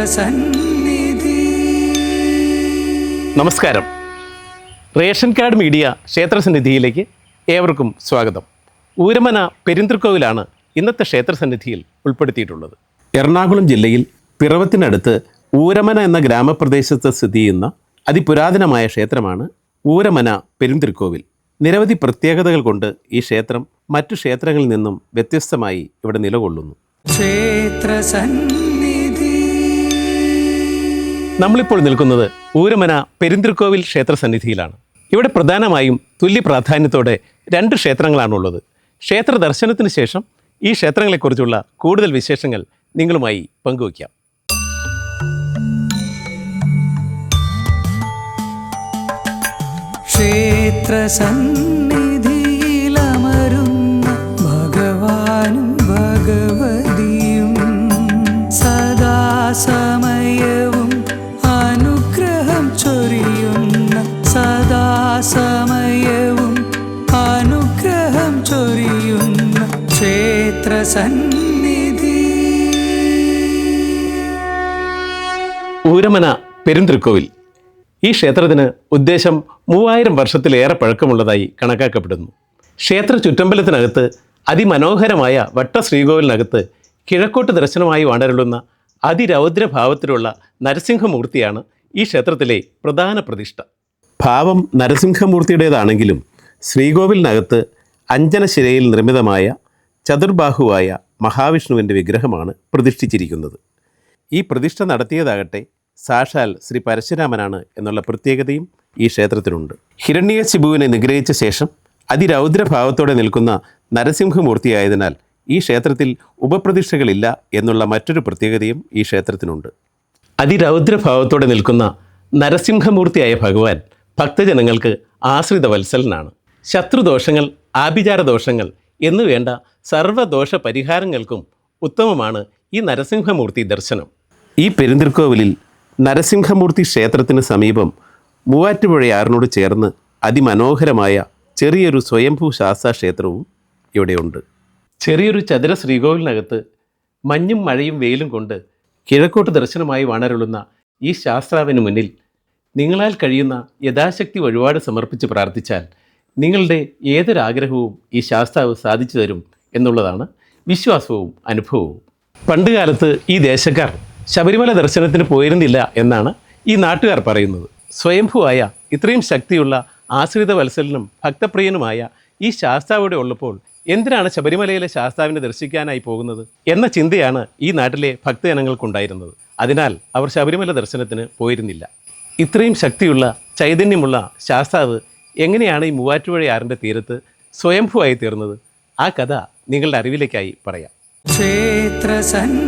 ക്ഷേത്രസന്നിധി നമസ്കാരം. Ration card media ക്ഷേത്രസന്നിധിയിലേക്ക് ഏവർക്കും സ്വാഗതം. ഊരമന പെരിന്തൃക്കോവിലാണ് ഇന്നത്തെ ക്ഷേത്രസന്നിധിയിൽ ഉൾപ്പെടുത്തിയിട്ടുള്ളത്. എറണാകുളം ജില്ലയിൽ പിറവത്തിനടുത്ത് ഊരമന എന്ന ഗ്രാമപ്രദേശത്ത് സ്ഥിതി ചെയ്യുന്ന അതിപുരാതനമായ ക്ഷേത്രമാണ് ഊരമന പെരിന്തൃക്കോവിൽ നിരവധി പ്രത്യേകതകൾ കൊണ്ട് ഈ ക്ഷേത്രം മറ്റു ക്ഷേത്രങ്ങളിൽ നിന്നും വ്യത്യസ്തമായി ഇവിടെ നിലകൊള്ളുന്നു. ക്ഷേത്രസന്നിധി. നമ്മളിപ്പോൾ നിൽക്കുന്നത് ഊരമന പെരിന്തൃക്കോവിൽ ക്ഷേത്ര സന്നിധിയിലാണ് ഇവിടെ പ്രധാനമായും തുല്യ പ്രാധാന്യത്തോടെ രണ്ട് ക്ഷേത്രങ്ങളാണുള്ളത്. ക്ഷേത്ര ദർശനത്തിന് ശേഷം ഈ ക്ഷേത്രങ്ങളെക്കുറിച്ചുള്ള കൂടുതൽ വിശേഷങ്ങൾ നിങ്ങളുമായി പങ്കുവയ്ക്കാം. ക്ഷേത്രസന്നിധിയിലമരുന്ന ഭഗവാനും ഭഗവതിയും സദാസമയവും ക്ഷേത്രസന്നിധി ഊരമന പെരുന്തിരുക്കോവിൽ ഈ ക്ഷേത്രത്തിന് ഉദ്ദേശം മൂവായിരം വർഷത്തിലേറെ പഴക്കമുള്ളതായി കണക്കാക്കപ്പെടുന്നു. ക്ഷേത്ര ചുറ്റമ്പലത്തിനകത്ത് അതിമനോഹരമായ വട്ട ശ്രീകോവിലിനകത്ത് കിഴക്കോട്ട് ദർശനമായി വാണരുളുന്ന അതിരൗദ്രഭാവത്തിലുള്ള നരസിംഹമൂർത്തിയാണ് ഈ ക്ഷേത്രത്തിലെ പ്രധാന പ്രതിഷ്ഠ. ഭാവം നരസിംഹമൂർത്തിയുടേതാണെങ്കിലും ശ്രീകോവിലിനകത്ത് അഞ്ജനശിലയിൽ നിർമ്മിതമായ ചതുർബാഹുവായ മഹാവിഷ്ണുവിന്റെ വിഗ്രഹമാണ് പ്രതിഷ്ഠിച്ചിരിക്കുന്നത്. ഈ പ്രതിഷ്ഠ നടത്തിയതാകട്ടെ സാക്ഷാൽ ശ്രീ പരശുരാമനാണ് എന്നുള്ള പ്രത്യേകതയും ഈ ക്ഷേത്രത്തിനുണ്ട് ഹിരണ്യശിബുവിനെ നിഗ്രഹിച്ച ശേഷം അതിരൗദ്രഭാവത്തോടെ നിൽക്കുന്ന നരസിംഹമൂർത്തിയായതിനാൽ ഈ ക്ഷേത്രത്തിൽ ഉപപ്രതിഷ്ഠകളില്ല എന്നുള്ള മറ്റൊരു പ്രത്യേകതയും ഈ ക്ഷേത്രത്തിനുണ്ട്. അതിരൗദ്രഭാവത്തോടെ നിൽക്കുന്ന നരസിംഹമൂർത്തിയായ ഭഗവാൻ ഭക്തജനങ്ങൾക്ക് ആശ്രിത വത്സലനാണ് ശത്രുദോഷങ്ങൾ ആഭിചാരദോഷങ്ങൾ എന്നു വേണ്ട സർവദോഷ പരിഹാരങ്ങൾക്കും ഉത്തമമാണ് ഈ നരസിംഹമൂർത്തി ദർശനം. ഈ പെരുന്തിർക്കോവിലിൽ നരസിംഹമൂർത്തി ക്ഷേത്രത്തിന് സമീപം മൂവാറ്റുപുഴയാറിനോട് ചേർന്ന് അതിമനോഹരമായ ചെറിയൊരു സ്വയംഭൂ ശാസ്താ ക്ഷേത്രവും ഇവിടെയുണ്ട്. ചെറിയൊരു ചതുര ശ്രീകോവിലിനകത്ത് മഞ്ഞും മഴയും വെയിലും കൊണ്ട് കിഴക്കോട്ട് ദർശനമായി വാണരുളുന്ന ഈ ശാസ്ത്രാവിന് മുന്നിൽ നിങ്ങളാൽ കഴിയുന്ന യഥാശക്തി വഴിപാട് സമർപ്പിച്ച് പ്രാർത്ഥിച്ചാൽ നിങ്ങളുടെ ഏതൊരാഗ്രഹവും ഈ ശാസ്താവ് സാധിച്ചു തരും എന്നുള്ളതാണ് വിശ്വാസവും അനുഭവവും. പണ്ടുകാലത്ത് ഈ ദേശക്കാർ ശബരിമല ദർശനത്തിന് പോയിരുന്നില്ല എന്നാണ് ഈ നാട്ടുകാർ പറയുന്നത്. സ്വയംഭുവായ ഇത്രയും ശക്തിയുള്ള ആശ്രിത വത്സലനും ഭക്തപ്രിയനുമായ ഈ ശാസ്താവിടെ ഉള്ളപ്പോൾ എന്തിനാണ് ശബരിമലയിലെ ശാസ്താവിനെ ദർശിക്കാനായി പോകുന്നത് എന്ന ചിന്തയാണ് ഈ നാട്ടിലെ ഭക്തജനങ്ങൾക്കുണ്ടായിരുന്നത്. അതിനാൽ അവർ ശബരിമല ദർശനത്തിന് പോയിരുന്നില്ല. ഇത്രയും ശക്തിയുള്ള ചൈതന്യമുള്ള ശാസ്താവ് എങ്ങനെയാണ് ഈ മൂവാറ്റുപുഴ ആറിന്റെ തീരത്ത് സ്വയംഭൂവായി തീർന്നത്? ആ കഥ നിങ്ങളുടെ അറിവിലേക്കായി പറയാം. ക്ഷേത്രസന്നിധി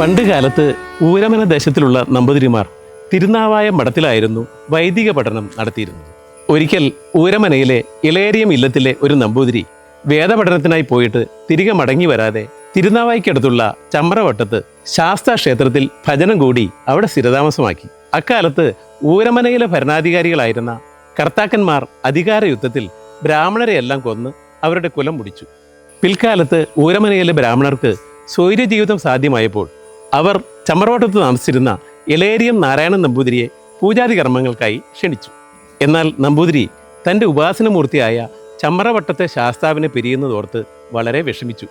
പണ്ട് കാലത്ത് ഊരമന ദേശത്തിലുള്ള നമ്പൂതിരിമാർ തിരുനാവായ മഠത്തിലായിരുന്നു വൈദിക പഠനം നടത്തിയിരുന്നത്. ഒരിക്കൽ ഊരമനയിലെ ഇളയേരിയം ഇല്ലത്തിലെ ഒരു നമ്പൂതിരി വേദപഠനത്തിനായി പോയിട്ട് തിരികെ മടങ്ങി വരാതെ തിരുനാവായിക്കടുത്തുള്ള ചമ്രവട്ടത്ത് ശാസ്താ ക്ഷേത്രത്തിൽ ഭജനം കൂടി അവിടെ സ്ഥിരതാമസമാക്കി. അക്കാലത്ത് ഊരമനയിലെ ഭരണാധികാരികളായിരുന്ന കർത്താക്കന്മാർ അധികാര യുദ്ധത്തിൽ ബ്രാഹ്മണരെയെല്ലാം കൊന്ന് അവരുടെ കുലം മുടിച്ചു. പിൽക്കാലത്ത് ഊരമനയിലെ ബ്രാഹ്മണർക്ക് സ്വൈര്യജീവിതം സാധ്യമായപ്പോൾ അവർ ചമ്രവട്ടത്ത് താമസിച്ചിരുന്ന ഇളേരിയം നാരായണൻ നമ്പൂതിരിയെ പൂജാതി കർമ്മങ്ങൾക്കായി ക്ഷണിച്ചു. എന്നാൽ നമ്പൂതിരി തന്റെ ഉപാസനമൂർത്തിയായ ചമ്രവട്ടത്തെ ശാസ്താവിനെ പിരിയുന്നതോർത്ത് വളരെ വിഷമിച്ചു.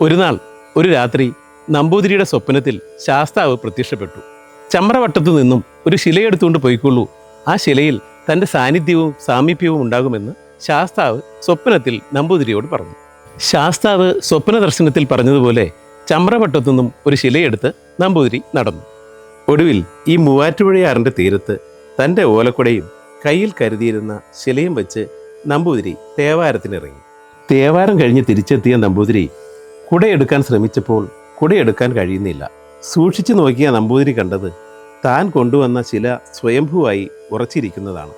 ഒരു നാൾ ഒരു രാത്രി നമ്പൂതിരിയുടെ സ്വപ്നത്തിൽ ശാസ്താവ് പ്രത്യക്ഷപ്പെട്ടു. ചമ്രവട്ടത്തു നിന്നും ഒരു ശിലയെടുത്തുകൊണ്ട് പോയിക്കൊള്ളൂ. ആ ശിലയിൽ തന്റെ സാന്നിധ്യവും സാമീപ്യവും ഉണ്ടാകുമെന്ന് ശാസ്താവ് സ്വപ്നത്തിൽ നമ്പൂതിരിയോട് പറഞ്ഞു. ശാസ്താവ് സ്വപ്ന ദർശനത്തിൽ പറഞ്ഞതുപോലെ ചമ്രവട്ടത്തു നിന്നും ഒരു ശിലയെടുത്ത് നമ്പൂതിരി നടന്നു. ഒടുവിൽ ഈ മൂവാറ്റുപുഴയാറിന്റെ തീരത്ത് തന്റെ ഓലക്കുടയും കയ്യിൽ കരുതിയിരുന്ന ശിലയും വെച്ച് നമ്പൂതിരി തേവാരത്തിനിറങ്ങി. തേവാരം കഴിഞ്ഞ് തിരിച്ചെത്തിയ നമ്പൂതിരി കുടയെടുക്കാൻ ശ്രമിച്ചപ്പോൾ കുടയെടുക്കാൻ കഴിയുന്നില്ല. സൂക്ഷിച്ചു നോക്കിയ നമ്പൂതിരി കണ്ടത് താൻ കൊണ്ടുവന്ന ശില സ്വയംഭുവായി ഉറച്ചിരിക്കുന്നതാണ്.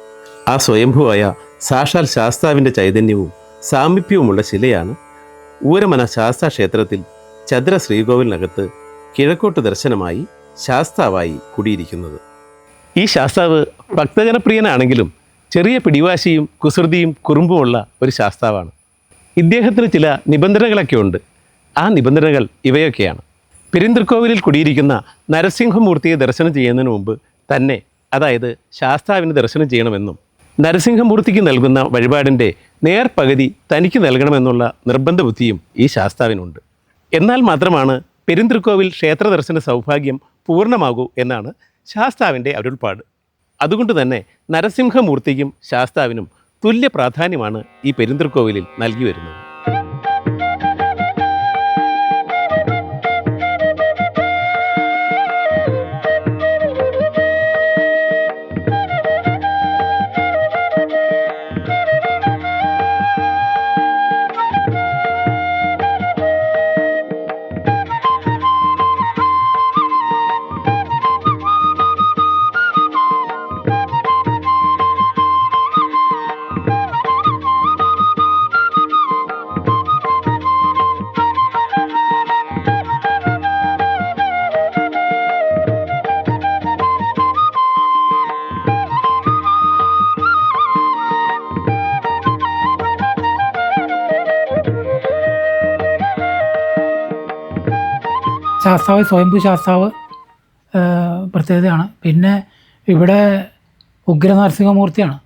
ആ സ്വയംഭുവായ സാക്ഷാൽ ശാസ്താവിന്റെ ചൈതന്യവും സാമീപ്യവുമുള്ള ശിലയാണ് ഊരമന ശാസ്താ ക്ഷേത്രത്തിൽ ചതുര ശ്രീകോവിലിനകത്ത് കിഴക്കോട്ട് ദർശനമായി ശാസ്താവായി കുടിയിരിക്കുന്നത്. ഈ ശാസ്താവ് ഭക്തജനപ്രിയനാണെങ്കിലും ചെറിയ പിടിവാശിയും കുസൃതിയും കുറുമ്പുമുള്ള ഒരു ശാസ്താവാണ്. ഇദ്ദേഹത്തിന് ചില നിബന്ധനകളൊക്കെ ഉണ്ട്. ആ നിബന്ധനകൾ ഇവയൊക്കെയാണ്. പെരിന്തൃക്കോവിലിൽ കുടിയിരിക്കുന്ന നരസിംഹമൂർത്തിയെ ദർശനം ചെയ്യുന്നതിന് മുമ്പ് തന്നെ അതായത് ശാസ്താവിന് ദർശനം ചെയ്യണമെന്നും നരസിംഹമൂർത്തിക്ക് നൽകുന്ന വഴിപാടിന്റെ നേർപകുതി തനിക്ക് നൽകണമെന്നുള്ള നിർബന്ധ ബുദ്ധിയും ഈ ശാസ്താവിനുണ്ട്. എന്നാൽ മാത്രമാണ് പെരിന്തൃക്കോവിൽ ക്ഷേത്ര ദർശന സൗഭാഗ്യം പൂർണമാകൂ എന്നാണ് ശാസ്താവിന്റെ അരുൾപ്പാട്. അതുകൊണ്ട് തന്നെ നരസിംഹമൂർത്തിക്കും ശാസ്താവിനും തുല്യ പ്രാധാന്യമാണ് ഈ പെരിന്തൃക്കോവിലിൽ നൽകി വരുന്നത്. ശാസ്താവ് സ്വയംഭൂ ശാസ്താവ് പ്രത്യേകതയാണ്. പിന്നെ ഇവിടെ ഉഗ്ര നരസിംഹമൂർത്തിയാണ്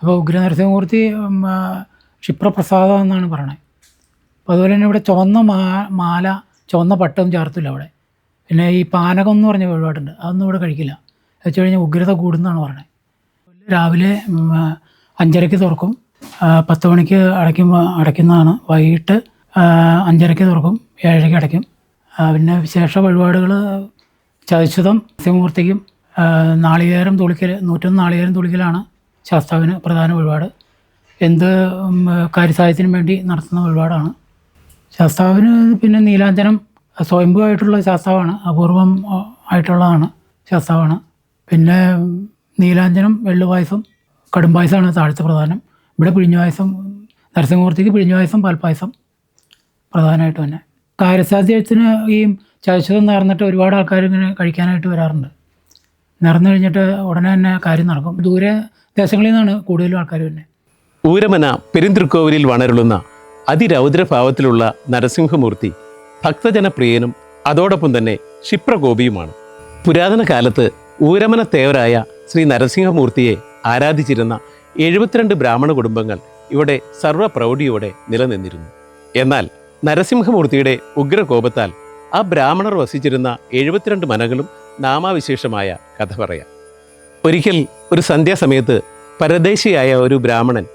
അപ്പോൾ ഉഗ്ര നരസിംഹമൂർത്തി ക്ഷിപ്രപ്രസാദ എന്നാണ് പറയണത് അപ്പോൾ അതുപോലെ തന്നെ ഇവിടെ ചുവന്ന മാ മാല ചുവന്ന പട്ടം ചേർത്തില്ല അവിടെ പിന്നെ ഈ പാനകം എന്ന് പറഞ്ഞ വഴിപാടുണ്ട്. അതൊന്നും ഇവിടെ കഴിക്കില്ല. വെച്ച് കഴിഞ്ഞാൽ ഉഗ്രത കൂടുന്നതാണ് പറയണത് രാവിലെ അഞ്ചരയ്ക്ക് തുറക്കും. പത്ത് മണിക്ക് അടയ്ക്കുമ്പോൾ അടയ്ക്കുന്നതാണ്. വൈകിട്ട് അഞ്ചരയ്ക്ക് തുറക്കും. ഏഴരയ്ക്ക് അടയ്ക്കും. പിന്നെ വിശേഷ വഴിപാടുകൾ ചതുശതം സിംഹമൂർത്തിക്കും ആ, നാളികേരം തുളിക്കൽ നൂറ്റൊന്ന് നാളികേരം തുളിക്കലാണ് ശാസ്താവിന് പ്രധാന വഴിപാട്. എന്ത് ഉം, വേണ്ടി നടത്തുന്ന വഴിപാടാണ്. ശാസ്താവിന് പിന്നെ നീലാഞ്ചനം സ്വയംഭുവായിട്ടുള്ള ശാസ്താവാണ് അപൂർവം ആയിട്ടുള്ളതാണ് ശാസ്താവാണ്. പിന്നെ നീലാഞ്ചനം വെള്ളുപായസം കടുംപായസമാണ് താഴ്ച പ്രധാനം. ഇവിടെ പിഴിഞ്ഞുപായസം നരസിംഹമൂർത്തിക്ക് പിഴിഞ്ഞുപായസം പാൽപ്പായസം പ്രധാനമായിട്ട് തന്നെ. കാര്യസാധ്യത്തിന് ഈ ചതച്ചതും നേർന്നിട്ട് ഒരുപാട് ആൾക്കാർ ഇങ്ങനെ കഴിക്കാനായിട്ട് വരാറുണ്ട്. നിറന്നു കഴിഞ്ഞിട്ട് ഉടനെ തന്നെ കാര്യം നടക്കും. ദൂരെ ദേശങ്ങളിൽ നിന്നാണ് കൂടുതലും ആൾക്കാർ തന്നെ ഊരമന പെരിന്തൃക്കോവിലിൽ വണരുളുന്ന അതിരൗദ്രഭാവത്തിലുള്ള നരസിംഹമൂർത്തി ഭക്തജനപ്രിയനും അതോടൊപ്പം തന്നെ ക്ഷിപ്രകോപിയുമാണ്. പുരാതന കാലത്ത് ഊരമന തേവരായ ശ്രീ നരസിംഹമൂർത്തിയെ ആരാധിച്ചിരുന്ന എഴുപത്തിരണ്ട് ബ്രാഹ്മണ കുടുംബങ്ങൾ ഇവിടെ സർവപ്രൗഢിയോടെ നിലനിന്നിരുന്നു. എന്നാൽ നരസിംഹമൂർത്തിയുടെ ഉഗ്രകോപത്താൽ ആ ബ്രാഹ്മണർ വസിച്ചിരുന്ന എഴുപത്തിരണ്ട് മനകളും നാമാവിശേഷമായ കഥ പറയാം. ഒരിക്കൽ ഒരു സന്ധ്യാസമയത്ത് പരദേശിയായ ഒരു ബ്രാഹ്മണൻ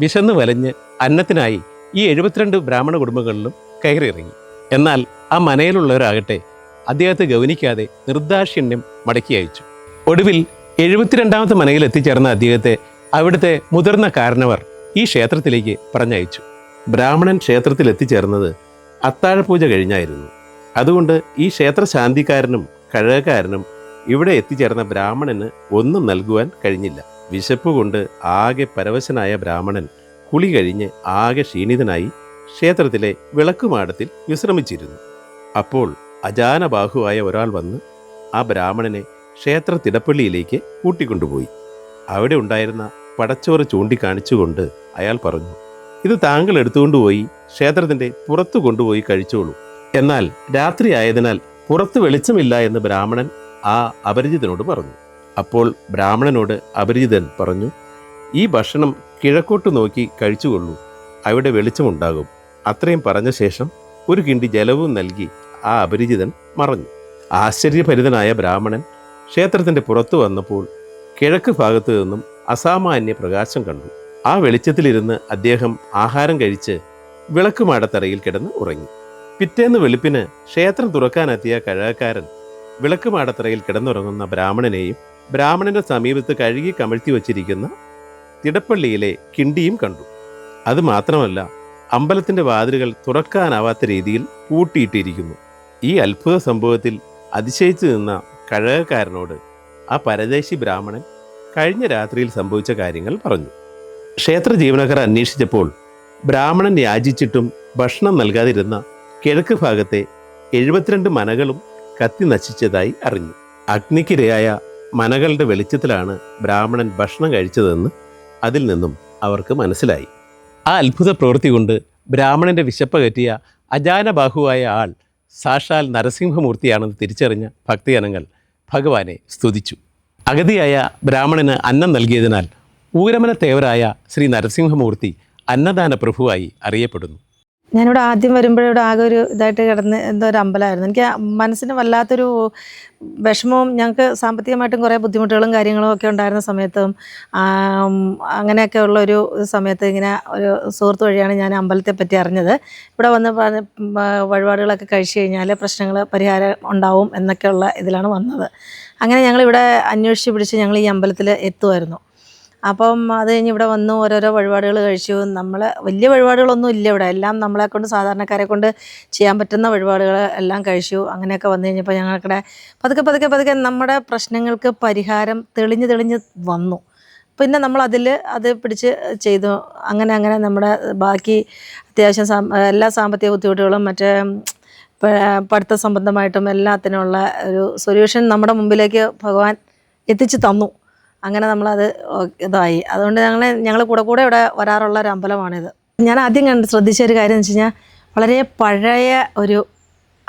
വിശന്ന് വലഞ്ഞ് അന്നത്തിനായി ഈ എഴുപത്തിരണ്ട് ബ്രാഹ്മണ കുടുംബങ്ങളിലും കയറിയിറങ്ങി. എന്നാൽ ആ മനയിലുള്ളവരാകട്ടെ അദ്ദേഹത്തെ ഗൗനിക്കാതെ നിർദാക്ഷിണ്യം മടക്കി അയച്ചു. ഒടുവിൽ എഴുപത്തിരണ്ടാമത്തെ മനയിൽ എത്തിച്ചേർന്ന അദ്ദേഹത്തെ അവിടുത്തെ മുതിർന്ന കാരണവർ ഈ ക്ഷേത്രത്തിലേക്ക് പറഞ്ഞയച്ചു. ബ്രാഹ്മണൻ ക്ഷേത്രത്തിൽ എത്തിച്ചേർന്നത് അത്താഴപൂജ കഴിഞ്ഞായിരുന്നു. അതുകൊണ്ട് ഈ ക്ഷേത്ര ശാന്തിക്കാരനും കഴകക്കാരനും ഇവിടെ എത്തിച്ചേർന്ന ബ്രാഹ്മണന് ഒന്നും നൽകുവാൻ കഴിഞ്ഞില്ല. വിശപ്പ് കൊണ്ട് ആകെ പരവശനായ ബ്രാഹ്മണൻ കുളി കഴിഞ്ഞ് ആകെ ക്ഷീണിതനായി ക്ഷേത്രത്തിലെ വിളക്കുമാടത്തിൽ വിശ്രമിച്ചിരുന്നു. അപ്പോൾ അജാനബാഹുവായ ഒരാൾ വന്ന് ആ ബ്രാഹ്മണനെ ക്ഷേത്ര തിടപ്പള്ളിയിലേക്ക് കൂട്ടിക്കൊണ്ടുപോയി. അവിടെ ഉണ്ടായിരുന്ന പടച്ചോറ് ചൂണ്ടിക്കാണിച്ചുകൊണ്ട് അയാൾ പറഞ്ഞു ഇത് താങ്കൾ എടുത്തുകൊണ്ടുപോയി ക്ഷേത്രത്തിന്റെ പുറത്തു കൊണ്ടുപോയി കഴിച്ചോളൂ. എന്നാൽ രാത്രി ആയതിനാൽ പുറത്ത് വെളിച്ചമില്ല എന്ന് ബ്രാഹ്മണൻ ആ അപരിചിതനോട് പറഞ്ഞു. അപ്പോൾ ബ്രാഹ്മണനോട് അപരിചിതൻ പറഞ്ഞു ഈ ഭക്ഷണം കിഴക്കോട്ട് നോക്കി കഴിച്ചുകൊള്ളൂ അവിടെ വെളിച്ചമുണ്ടാകും. അത്രയും പറഞ്ഞ ശേഷം ഒരു കിണ്ടി ജലവും നൽകി ആ അപരിചിതൻ മറഞ്ഞു. ആശ്ചര്യഭരിതനായ ബ്രാഹ്മണൻ ക്ഷേത്രത്തിന്റെ പുറത്തു വന്നപ്പോൾ കിഴക്ക് ഭാഗത്തു നിന്നും അസാമാന്യ പ്രകാശം കണ്ടു. ആ വെളിച്ചത്തിലിരുന്ന് അദ്ദേഹം ആഹാരം കഴിച്ച് വിളക്കുമാടത്തറയിൽ കിടന്ന് ഉറങ്ങി. പിറ്റേന്ന് വെളുപ്പിന് ക്ഷേത്രം തുറക്കാനെത്തിയ കഴകക്കാരൻ വിളക്കുമാടത്തറയിൽ കിടന്നുറങ്ങുന്ന ബ്രാഹ്മണനെയും ബ്രാഹ്മണന്റെ സമീപത്ത് കഴുകി കമഴ്ത്തി വച്ചിരിക്കുന്ന തിടപ്പള്ളിയിലെ കിണ്ടിയും കണ്ടു. അത് മാത്രമല്ല അമ്പലത്തിന്റെ വാതിലുകൾ തുറക്കാനാവാത്ത രീതിയിൽ പൂട്ടിയിട്ടിരിക്കുന്നു. ഈ അത്ഭുത സംഭവത്തിൽ അതിശയിച്ചു നിന്ന കഴകക്കാരനോട് ആ പരദേശി ബ്രാഹ്മണൻ കഴിഞ്ഞ രാത്രിയിൽ സംഭവിച്ച കാര്യങ്ങൾ പറഞ്ഞു. ക്ഷേത്ര ജീവനക്കാർ അന്വേഷിച്ചപ്പോൾ ബ്രാഹ്മണൻ യാചിച്ചിട്ടും ഭക്ഷണം നൽകാതിരുന്ന കിഴക്ക് ഭാഗത്തെ എഴുപത്തിരണ്ട് മനകളും കത്തി നശിച്ചതായി അറിഞ്ഞു. അഗ്നിക്കിരയായ മനകളുടെ വെളിച്ചത്തിലാണ് ബ്രാഹ്മണൻ ഭക്ഷണം കഴിച്ചതെന്ന് അതിൽ നിന്നും അവർക്ക് മനസ്സിലായി. ആ അത്ഭുത പ്രവൃത്തി കൊണ്ട് ബ്രാഹ്മണന്റെ വിശപ്പ് കയറ്റിയ അജാനബാഹുവായ ആൾ സാക്ഷാൽ നരസിംഹമൂർത്തിയാണെന്ന് തിരിച്ചറിഞ്ഞ ഭക്തജനങ്ങൾ ഭഗവാനെ സ്തുതിച്ചു. അഗതിയായ ബ്രാഹ്മണന് അന്നം നൽകിയതിനാൽ ഊരമന തേവരായ ശ്രീ നരസിംഹമൂർത്തി അന്നദാന പ്രഭുവായി അറിയപ്പെടുന്നു. ഞാനിവിടെ ആദ്യം വരുമ്പോഴിവിടെ ആകെ ഒരു ഇതായിട്ട് കിടന്ന് എന്തോ ഒരു അമ്പലമായിരുന്നു. എനിക്ക് മനസ്സിന് വല്ലാത്തൊരു വിഷമവും ഞങ്ങൾക്ക് സാമ്പത്തികമായിട്ടും കുറേ ബുദ്ധിമുട്ടുകളും കാര്യങ്ങളും ഒക്കെ ഉണ്ടായിരുന്ന സമയത്തും അങ്ങനെയൊക്കെ ഉള്ള ഒരു സമയത്ത് ഇങ്ങനെ ഒരു സുഹൃത്ത് വഴിയാണ് ഞാൻ അമ്പലത്തെ പറ്റി അറിഞ്ഞത്. ഇവിടെ വന്ന് വഴിപാടുകളൊക്കെ കഴിച്ചു കഴിഞ്ഞാൽ പ്രശ്നങ്ങൾ പരിഹാരം ഉണ്ടാവും എന്നൊക്കെയുള്ള ഇതിലാണ് വന്നത്. അങ്ങനെ ഞങ്ങളിവിടെ അന്വേഷിച്ച് പിടിച്ച് ഞങ്ങൾ ഈ അമ്പലത്തിൽ എത്തുമായിരുന്നു. അപ്പം അത് കഴിഞ്ഞ് ഇവിടെ വന്നു ഓരോരോ വഴിപാടുകൾ കഴിച്ചു. നമ്മൾ വലിയ വഴിപാടുകളൊന്നും ഇല്ല ഇവിടെ. എല്ലാം നമ്മളെ കൊണ്ട് സാധാരണക്കാരെ കൊണ്ട് ചെയ്യാൻ പറ്റുന്ന വഴിപാടുകൾ എല്ലാം കഴിച്ചു. അങ്ങനെയൊക്കെ വന്നു കഴിഞ്ഞപ്പോൾ ഞങ്ങൾക്കിടെ പതുക്കെ പതുക്കെ പതുക്കെ നമ്മുടെ പ്രശ്നങ്ങൾക്ക് പരിഹാരം തെളിഞ്ഞ് തെളിഞ്ഞ് വന്നു. പിന്നെ നമ്മൾ അതിൽ അത് പിടിച്ച് ചെയ്തു. അങ്ങനെ അങ്ങനെ നമ്മുടെ ബാക്കി അത്യാവശ്യം എല്ലാ സാമ്പത്തിക ബുദ്ധിമുട്ടുകളും മറ്റേ പഠിത്ത സംബന്ധമായിട്ടും എല്ലാത്തിനുമുള്ള ഒരു സൊല്യൂഷൻ നമ്മുടെ മുമ്പിലേക്ക് ഭഗവാൻ എത്തിച്ചു തന്നു. അങ്ങനെ നമ്മളത് ഇതായി. അതുകൊണ്ട് ഞങ്ങൾ ഞങ്ങൾ കൂടെ കൂടെ ഇവിടെ വരാറുള്ള ഒരു അമ്പലമാണിത്. ഞാൻ ആദ്യം കണ്ട് ശ്രദ്ധിച്ച ഒരു കാര്യം എന്ന് വെച്ച് വളരെ പഴയ ഒരു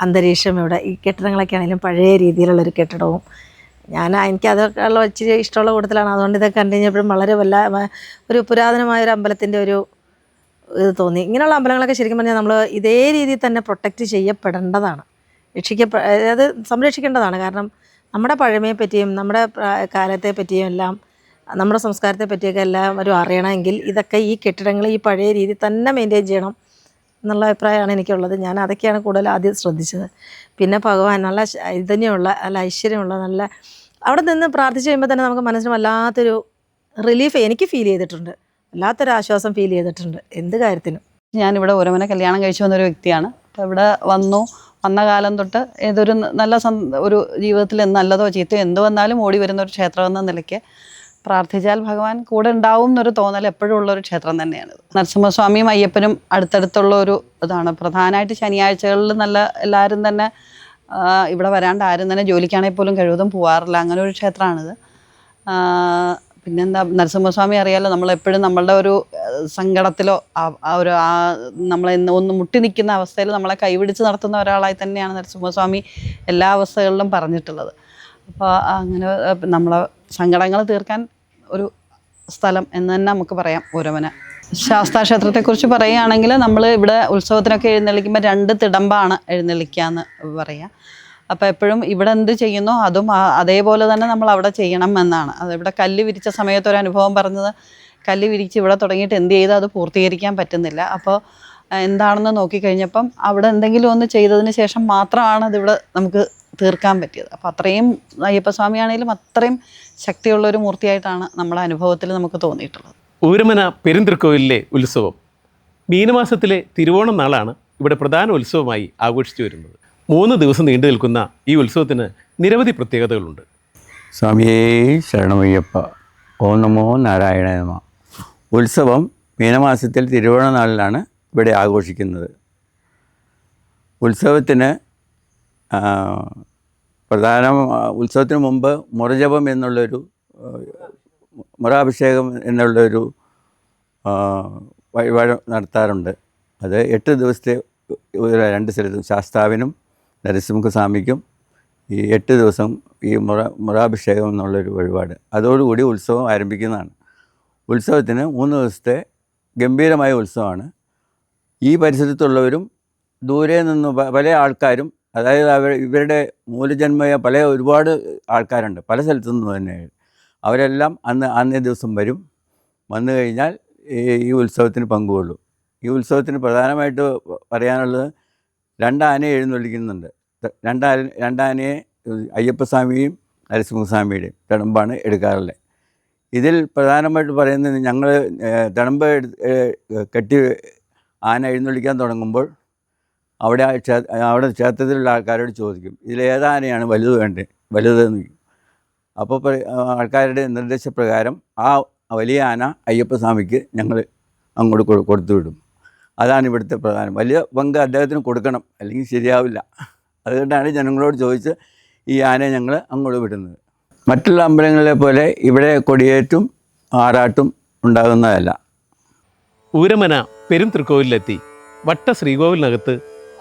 അന്തരീക്ഷം ഇവിടെ. ഈ കെട്ടിടങ്ങളൊക്കെ ആണെങ്കിലും പഴയ രീതിയിലുള്ളൊരു കെട്ടിടവും. ഞാൻ എനിക്ക് അതൊക്കെ ഉള്ള ഇച്ചിരി ഇഷ്ടമുള്ള കൂട്ടത്തിലാണ്. അതുകൊണ്ട് ഇതൊക്കെ കണ്ടു കഴിഞ്ഞപ്പോഴും വളരെ വല്ല ഒരു പുരാതനമായ ഒരു അമ്പലത്തിന്റെ ഒരു ഇത് തോന്നി. ഇങ്ങനെയുള്ള അമ്പലങ്ങളൊക്കെ ശരിക്കും പറഞ്ഞാൽ നമ്മൾ ഇതേ രീതിയിൽ തന്നെ പ്രൊട്ടക്റ്റ് ചെയ്യപ്പെടേണ്ടതാണ്. രക്ഷിക്കപ്പെ അതായത് സംരക്ഷിക്കേണ്ടതാണ്. കാരണം നമ്മുടെ പഴമയെ പറ്റിയും നമ്മുടെ കാലത്തെ പറ്റിയും എല്ലാം നമ്മുടെ സംസ്കാരത്തെ പറ്റിയൊക്കെ എല്ലാവരും അറിയണമെങ്കിൽ ഇതൊക്കെ ഈ കെട്ടിടങ്ങൾ ഈ പഴയ രീതി തന്നെ മെയിന്റെയിൻ ചെയ്യണം എന്നുള്ള അഭിപ്രായമാണ് എനിക്കുള്ളത്. ഞാൻ അതൊക്കെയാണ് കൂടുതൽ ആദ്യം ശ്രദ്ധിച്ചത്. പിന്നെ ഭഗവാൻ നല്ല ഇതന്നെയുള്ള നല്ല ഐശ്വര്യമുള്ള നല്ല അവിടെ നിന്ന് പ്രാർത്ഥിച്ചു കഴിയുമ്പോൾ തന്നെ നമുക്ക് മനസ്സിന് വല്ലാത്തൊരു റിലീഫ് എനിക്ക് ഫീൽ ചെയ്തിട്ടുണ്ട്. വല്ലാത്തൊരു ആശ്വാസം ഫീൽ ചെയ്തിട്ടുണ്ട്. എന്ത് കാര്യത്തിനും. ഞാനിവിടെ ഓരോമനെ കല്യാണം കഴിച്ചു വന്നൊരു വ്യക്തിയാണ്. അപ്പോൾ ഇവിടെ വന്നു. വന്ന കാലം തൊട്ട് ഏതൊരു നല്ല ഒരു ജീവിതത്തിൽ നല്ലതോ ചീത്തയോ എന്ത് വന്നാലും ഓടി വരുന്ന ഒരു ക്ഷേത്രം എന്ന നിലയ്ക്ക് പ്രാർത്ഥിച്ചാൽ ഭഗവാൻ കൂടെ ഉണ്ടാവും എന്നൊരു തോന്നൽ എപ്പോഴും ഉള്ള ഒരു ക്ഷേത്രം തന്നെയാണ് നരസിംഹസ്വാമിയും അയ്യപ്പനും അടുത്തടുത്തുള്ള ഒരു ഇതാണ്. പ്രധാനമായിട്ട് ശനിയാഴ്ചകളിൽ നല്ല എല്ലാവരും തന്നെ ഇവിടെ വരാണ്ട് ആരും തന്നെ ജോലിക്കാണെങ്കിൽ പോലും കഴിവതും പോവാറില്ല. അങ്ങനെ ഒരു ക്ഷേത്രമാണിത്. പിന്നെന്താ നരസിംഹസ്വാമി അറിയാലോ നമ്മളെപ്പോഴും നമ്മളുടെ ഒരു സങ്കടത്തിലോ ആ- ഒരു ആ നമ്മളെ ഒന്ന് മുട്ടി നിൽക്കുന്ന അവസ്ഥയിൽ നമ്മളെ കൈപിടിച്ച് നടത്തുന്ന ഒരാളായി തന്നെയാണ് നരസിംഹസ്വാമി എല്ലാ അവസ്ഥകളിലും പറഞ്ഞിട്ടുള്ളത്. അപ്പോൾ അങ്ങനെ നമ്മളെ സങ്കടങ്ങൾ തീർക്കാൻ ഒരു സ്ഥലം എന്ന് തന്നെ നമുക്ക് പറയാം ഓരോമന ശാസ്താക്ഷേത്രത്തെക്കുറിച്ച് പറയുകയാണെങ്കിൽ നമ്മൾ ഇവിടെ ഉത്സവത്തിനൊക്കെ എഴുന്നള്ളിക്കുമ്പോൾ രണ്ട് തിടമ്പാണ് എഴുന്നള്ളിക്കുക എന്ന് പറയാം. അപ്പോൾ എപ്പോഴും ഇവിടെ എന്ത് ചെയ്യുന്നോ അതും അതേപോലെ തന്നെ നമ്മൾ അവിടെ ചെയ്യണം എന്നാണ്. അത് ഇവിടെ കല്ല് വിരിച്ച സമയത്ത് ഒരു അനുഭവം പറഞ്ഞത് കല്ല് വിരിച്ച് ഇവിടെ തുടങ്ങിയിട്ട് എന്ത് ചെയ്താൽ അത് പൂർത്തീകരിക്കാൻ പറ്റുന്നില്ല. അപ്പോൾ എന്താണെന്ന് നോക്കിക്കഴിഞ്ഞപ്പം അവിടെ എന്തെങ്കിലും ഒന്ന് ചെയ്തതിന് ശേഷം മാത്രമാണ് അതിവിടെ നമുക്ക് തീർക്കാൻ പറ്റിയത്. അപ്പോൾ അത്രയും അയ്യപ്പസ്വാമി ആണെങ്കിലും അത്രയും ശക്തിയുള്ള ഒരു മൂർത്തിയായിട്ടാണ് നമ്മുടെ അനുഭവത്തിൽ നമുക്ക് തോന്നിയിട്ടുള്ളത്. ഊരമന പെരുന്തൃക്കോവിലെ ഉത്സവം. മീനമാസത്തിലെ തിരുവോണം നാളാണ് ഇവിടെ പ്രധാന ഉത്സവമായി ആഘോഷിച്ചു വരുന്നത്. മൂന്ന് ദിവസം നീണ്ടു നിൽക്കുന്ന ഈ ഉത്സവത്തിന് നിരവധി പ്രത്യേകതകളുണ്ട്. സ്വാമിയേ ശരണമയ്യപ്പ. ഓം നമോ നാരായണ ഉത്സവം മീനമാസത്തിൽ തിരുവോണ നാളിലാണ് ഇവിടെ ആഘോഷിക്കുന്നത്. ഉത്സവത്തിന് പ്രധാന ഉത്സവത്തിന് മുമ്പ് മുറജപം എന്നുള്ളൊരു മുറാഭിഷേകം എന്നുള്ളൊരു വഴിപാട് നടത്താറുണ്ട്. അത് എട്ട് ദിവസത്തെ രണ്ട് സ്ഥലത്തും ശാസ്താവിനും നരസിംഹസ്വാമിക്കും ഈ എട്ട് ദിവസം ഈ മുറ മുറാഭിഷേകം എന്നുള്ളൊരു വഴിപാട്. അതോടുകൂടി ഉത്സവം ആരംഭിക്കുന്നതാണ്. ഉത്സവത്തിന് മൂന്ന് ദിവസത്തെ ഗംഭീരമായ ഉത്സവമാണ്. ഈ പരിസരത്തുള്ളവരും ദൂരെ നിന്ന് പല ആൾക്കാരും അതായത് അവർ ഇവരുടെ മൂലജന്മയ പല ഒരുപാട് ആൾക്കാരുണ്ട്. പല സ്ഥലത്തു നിന്ന് തന്നെ. അവരെല്ലാം അന്ന് അന്നേ ദിവസം വരും. വന്നു കഴിഞ്ഞാൽ ഈ ഉത്സവത്തിന് പങ്കുകൊള്ളും. ഈ ഉത്സവത്തിന് പ്രധാനമായിട്ട് പറയാനുള്ളത് രണ്ടാനയെ എഴുന്നള്ളിക്കുന്നുണ്ട്. രണ്ടാന രണ്ടാനയെ അയ്യപ്പസ്വാമിയും നരസിംഹസ്വാമിയുടെയും തിടമ്പാണ് എടുക്കാറുള്ളത്. ഇതിൽ പ്രധാനമായിട്ട് പറയുന്നത് ഞങ്ങൾ തിടമ്പ് കെട്ടി ആന എഴുന്നള്ളിക്കാൻ തുടങ്ങുമ്പോൾ അവിടെ അവിടെ ക്ഷേത്രത്തിലുള്ള ആൾക്കാരോട് ചോദിക്കും ഇതിൽ ഏതാനയാണ് വലുത് വേണ്ടത് വലുതെന്ന് അപ്പോൾ ആൾക്കാരുടെ നിർദ്ദേശപ്രകാരം ആ വലിയ ആന അയ്യപ്പസ്വാമിക്ക് ഞങ്ങൾ അങ്ങോട്ട് കൊടുത്തു വിടും. അതാണ് ഇവിടുത്തെ പ്രധാനം. വലിയ പങ്ക് അദ്ദേഹത്തിന് കൊടുക്കണം അല്ലെങ്കിൽ ശരിയാവില്ല. അതുകൊണ്ടാണ് ജനങ്ങളോട് ചോദിച്ച് ഈ ആനയെ ഞങ്ങൾ അങ്ങോട്ട് വിടുന്നത്. മറ്റുള്ള അമ്പലങ്ങളിലെ പോലെ ഇവിടെ കൊടിയേറ്റും ആറാട്ടും ഉണ്ടാകുന്നതല്ല. ഊരമന പെരും തൃക്കോവിലെത്തി വട്ട ശ്രീകോവിലിനകത്ത്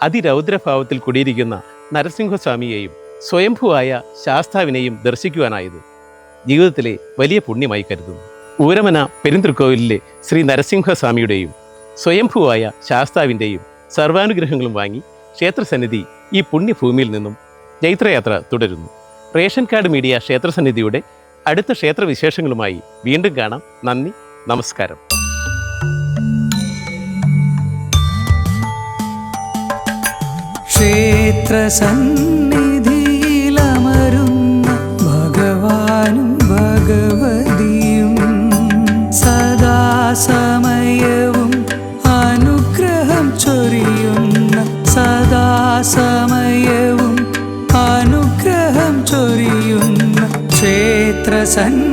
അതിരൗദ്രഭാവത്തിൽ കുടിയിരിക്കുന്ന നരസിംഹസ്വാമിയെയും സ്വയംഭുവായ ശാസ്താവിനെയും ദർശിക്കുവാനായത് ജീവിതത്തിലെ വലിയ പുണ്യമായി കരുതുന്നു. ഊരമന പെരുന്തൃക്കോവിലിലെ ശ്രീ നരസിംഹസ്വാമിയുടെയും സ്വയംഭുവായ ശാസ്താവിന്റെയും സർവാനുഗ്രഹങ്ങളും വാങ്ങി ക്ഷേത്രസന്നിധി ഈ പുണ്യഭൂമിയിൽ നിന്നും ജൈത്രയാത്ര തുടരുന്നു. റേഷൻ കാർഡ് മീഡിയ ക്ഷേത്രസന്നിധിയുടെ അടുത്ത ക്ഷേത്രവിശേഷങ്ങളുമായി വീണ്ടും കാണാം. നന്ദി നമസ്കാരം. ക്ഷേത്രസന്നിധിയിലമരുന്ന ഭഗവാനും ഭഗവതിയും സദാസമയവും അനുഗ്രഹം ചൊരിയുന്ന ക്ഷേത്രസന്നിധി